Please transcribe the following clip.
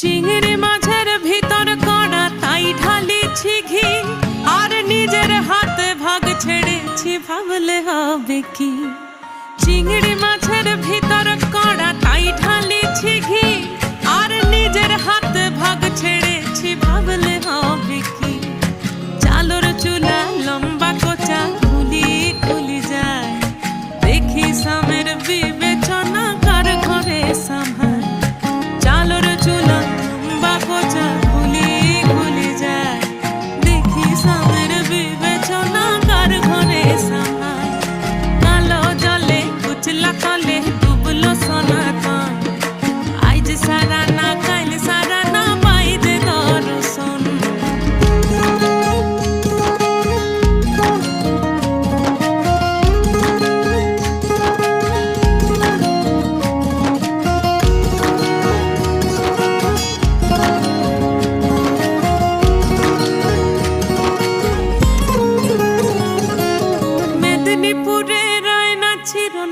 চিংড়ি মাছের ভিতর কড়া, তাই ঢালিছি ঘি। আর নিজের হাতে ভাগ ছেড়েছি, ভাবলে হবে কি? চিংড়ি মাছের ভিতর